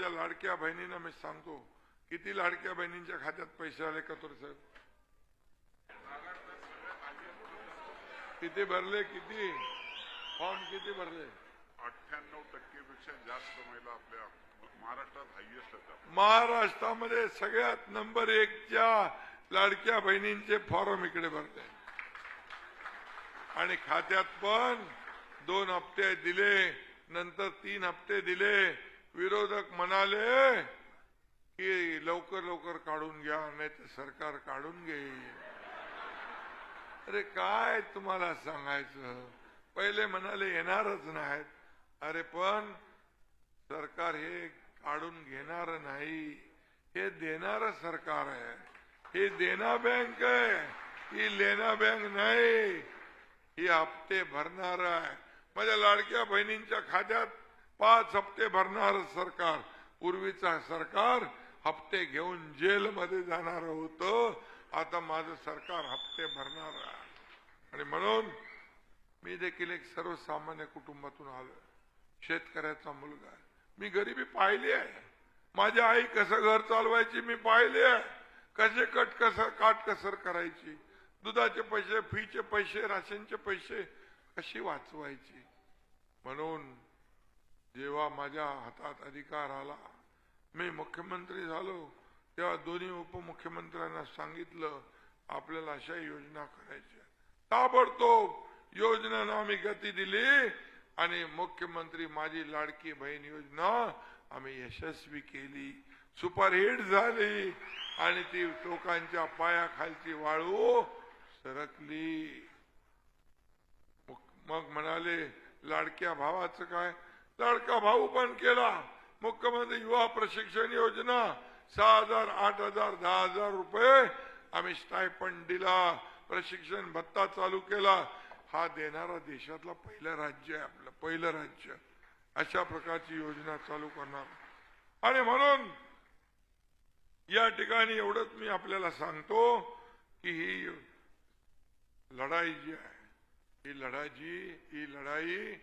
माझ्या लाडक्या बहिणींना मी सांगतो किती लाडक्या बहिणींच्या खात्यात पैसे आले कतोर साहेब? किती भरले किती? फॉर्म किती भरले? अठ्ठ्याण्णव टक्केपेक्षा जास्त महिला आपल्या महाराष्ट्रात हायएस्ट महाराष्ट्रामध्ये सगळ्यात नंबर एकच्या लाडक्या बहिणींचे फॉर्म इकडे भरले. आणि खात्यात पण दोन हप्ते दिले नंतर तीन हप्ते दिले विरोधक म्हणाले की लवकर लवकर काढून घ्या नाही तर सरकार काढून घेईल. अरे काय तुम्हाला सांगायचं? पहिले म्हणाले येणारच नाहीत. अरे पण सरकार हे काढून घेणार नाही. हे देणार सरकार आहे. हे देना बँक आहे. ही लेना बँक नाही. ही हप्ते भरणार आहे. माझ्या लाडक्या बहिणींच्या खात्यात पाच हप्ते भरणार सरकार. पूर्वीचा सरकार हप्ते घेऊन जेलमध्ये जाणार होतं. आता माझं सरकार हप्ते भरणार आहे. आणि म्हणून मी देखील एक सर्वसामान्य कुटुंबातून आलो शेतकऱ्याचा मुलगा मी गरिबी पाहिली आहे. माझी आई कसं घर चालवायची मी पाहिले आहे. कसे कट कसर काटकसर करायची? दुधाचे पैसे फीचे पैसे राशनचे पैसे कशी वाचवायची? म्हणून जेव्हा माझ्या हातात अधिकार आला मी मुख्यमंत्री झालो तेव्हा दोन्ही उपमुख्यमंत्र्यांना सांगितलं आपल्याला अशा योजना करायच्या. ताबडतोब योजनांना आम्ही गती दिली आणि मुख्यमंत्री माझी लाडकी बहीण योजना आम्ही यशस्वी केली. सुपरहिट झाली आणि ती टोकांच्या पायाखालची वाळू सरकली. मग म्हणाले लाडक्या भावाचं काय? लाडका भाऊ पण केला. मुख्यमंत्री युवा प्रशिक्षण योजना सहा हजार आठ हजार दहा हजार रुपये आम्ही स्टायपंड दिला. प्रशिक्षण भत्ता चालू केला. हा देणारा देशातला पहिलं राज्य आहे आपलं पहिलं राज्य. अशा प्रकारची योजना चालू करणार. आणि म्हणून या ठिकाणी एवढंच मी आपल्याला सांगतो की ही लढाई जी आहे ही लढाई जी ही लढाई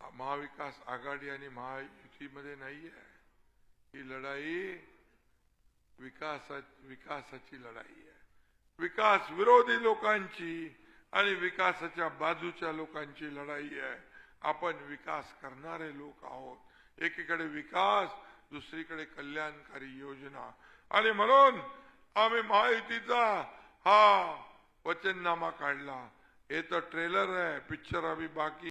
महाविकास आघाडी आणि महायुतीमध्ये नाही आहे ही लढाई विकासा विकासाची लढाई आहे. विकास विरोधी लोकांची आणि विकासाच्या बाजूच्या लोकांची लढाई आहे. आपण विकास करणारे लोक आहोत. एकीकडे विकास दुसरीकडे कल्याणकारी योजना. आणि म्हणून आम्ही महायुतीचा हा वचननामा काढला. हे तर ट्रेलर आहे पिक्चर अभी बाकी